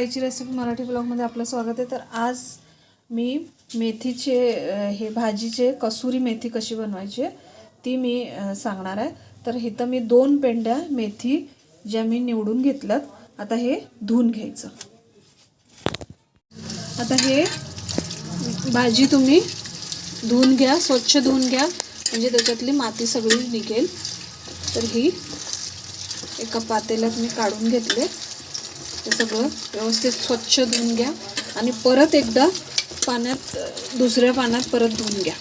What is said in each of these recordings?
नमस्कार आईची रेसिपी मराठी ब्लॉगमध्ये आपलं स्वागत आहे. तर आज मी मेथीचे हे भाजीचे कसुरी मेथी कशी बनवायची ती मी सांगणार आहे. तर इथं मी दोन पेंड्या मेथी ज्या मी निवडून घेतल्यात. आता हे धुवून घ्यायचं. आता हे भाजी तुम्ही धुवून घ्या स्वच्छ धुवून घ्या. म्हणजे त्याच्यातली माती सगळी निघेल. तर ही एका पातेल्यात मी काढून घेतले. ते सगळं व्यवस्थित स्वच्छ धुवून घ्या. आणि परत एकदा पाण्यात दुसऱ्या पाण्यात परत धुवून घ्या.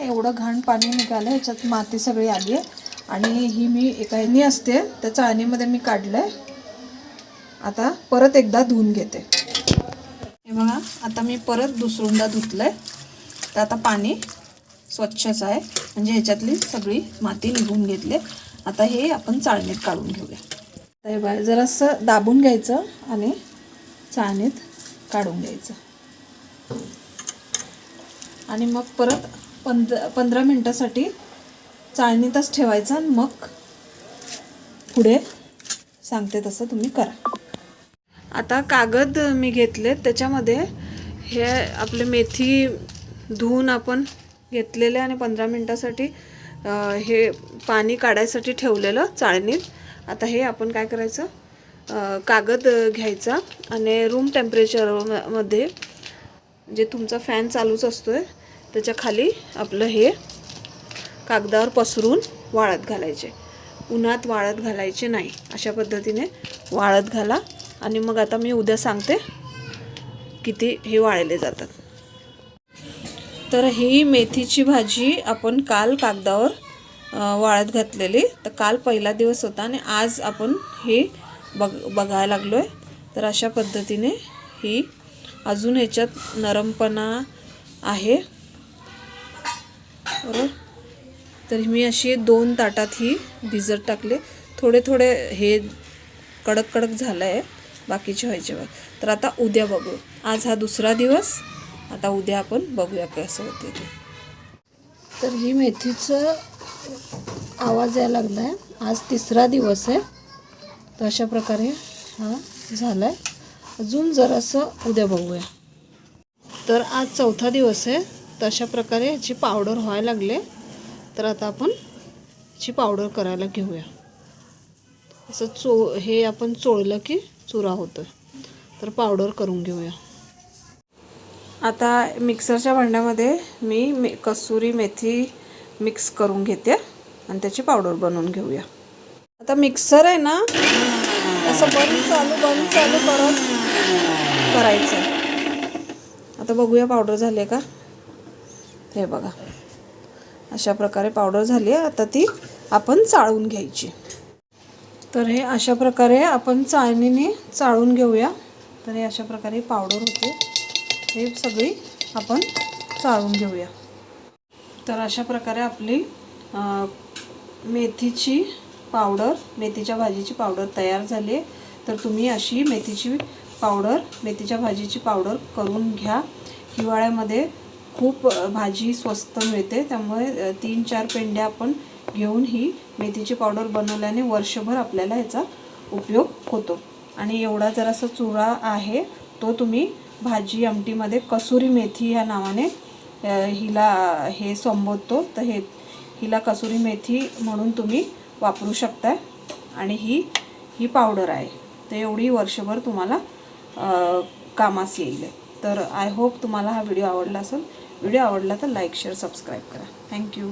एवढं घाण पाणी निघालं ह्याच्यात माती सगळी आली आहे. आणि ही मी एका ह्यानी असते त्या चाळणीमध्ये मी काढलं आहे आता परत एकदा धुवून घेते. हे बघा आता मी परत दुसरूंदा धुतलं आहे तर आता पाणी स्वच्छच आहे. म्हणजे ह्याच्यातली सगळी माती निघून घेतली आता हे आपण चाळणीत काढून घेऊया. तर बाय. जरासं दाबून घ्यायचं आणि चाळणीत काढून घ्यायचं. आणि मग परत पंध पंधरा मिनटासाठी चाळणीतच ठेवायचं आणि मग पुढे सांगते तसं तुम्ही करा. आता कागद मी घेतले त्याच्यामध्ये हे आपले मेथी धुवून आपण घेतलेले आणि पंधरा मिनटासाठी हे पाणी काढायसाठी ठेवलेलं चाळणीत. आता हे आपण काय करायचं? कागद घ्यायचा आणि रूम टेम्परेचरमध्ये जे तुमचा फॅन चालूच असतो आहे त्याच्याखाली आपलं हे कागदावर पसरून वाळत घालायचे. उन्हात वाळत घालायचे नाही. अशा पद्धतीने वाळत घाला आणि मग आता मी उद्या सांगते किती हे वाळले जातात. तर ही मेथीची भाजी आपण काल कागदावर वाळत घातलेली. तर काल पहिला दिवस होता आणि आज आपण हे बघ बघायला लागलो आहे तर अशा पद्धतीने ही अजून ह्याच्यात नरमपणा आहे. बरोबर? तर मी अशी दोन ताटात ही भिजत टाकले. थोडे थोडे हे कडक कडक झालं आहे बाकीचे व्हायचे तर आता उद्या बघू. आज हा दुसरा दिवस. आता उद्या आपण बघूया कसं होते ते. तर ही मेथीचं आवाज यायला लागला आहे आज तिसरा दिवस आहे. तर अशा प्रकारे हा झाला आहे अजून जरासं उद्या बघूया. तर आज चौथा दिवस आहे. तर अशा प्रकारे ह्याची पावडर व्हायला लागले. तर आता आपण ह्याची पावडर करायला घेऊया. असं चो हे आपण चोळलं की चुरा होतो तर पावडर करून घेऊया. आता मिक्सरच्या भांड्यामध्ये मी मे कसुरी मेथी मिक्स करून घेते आणि त्याची पावडर बनवून घेऊया. आता मिक्सर आहे ना असं बंद चालू बंद चालू करत करायचं. आता बघूया पावडर झाली आहे का? हे बघा. अशा प्रकारे पावडर झाली आहे. आता ती आपण चाळून घ्यायची. तर हे अशा प्रकारे आपण चाळणीने चाळून घेऊया. तर हे अशा प्रकारे पावडर होते. हे सगळी आपण चाळून घेऊया. तर अशा प्रकारे आपली मेथीची पावडर मेथीच्या भाजीची पावडर तयार झाली आहे. तर तुम्ही अशी मेथीची पावडर मेथीच्या भाजीची पावडर करून घ्या. हिवाळ्यामध्ये खूप भाजी स्वस्त मिळते. त्यामुळे तीन चार पेंड्या आपण घेऊन ही मेथीची पावडर बनवल्याने वर्षभर आपल्याला ह्याचा उपयोग होतो. आणि एवढा जरासा चुरा आहे तो तुम्ही भाजी आमटीमध्ये कसुरी मेथी ह्या नावाने हिला हे संबोधतो तर हे हिला कसुरी मेथी म्हणून तुम्ही वापरू शकताय. आणि ही ही पावडर आहे. तर एवढी वर्षभर तुम्हाला कामास येईल. तर आय होप तुम्हाला हा व्हिडिओ आवडला असेल. व्हिडिओ आवडला तर लाईक शेअर सबस्क्राईब करा. Thank you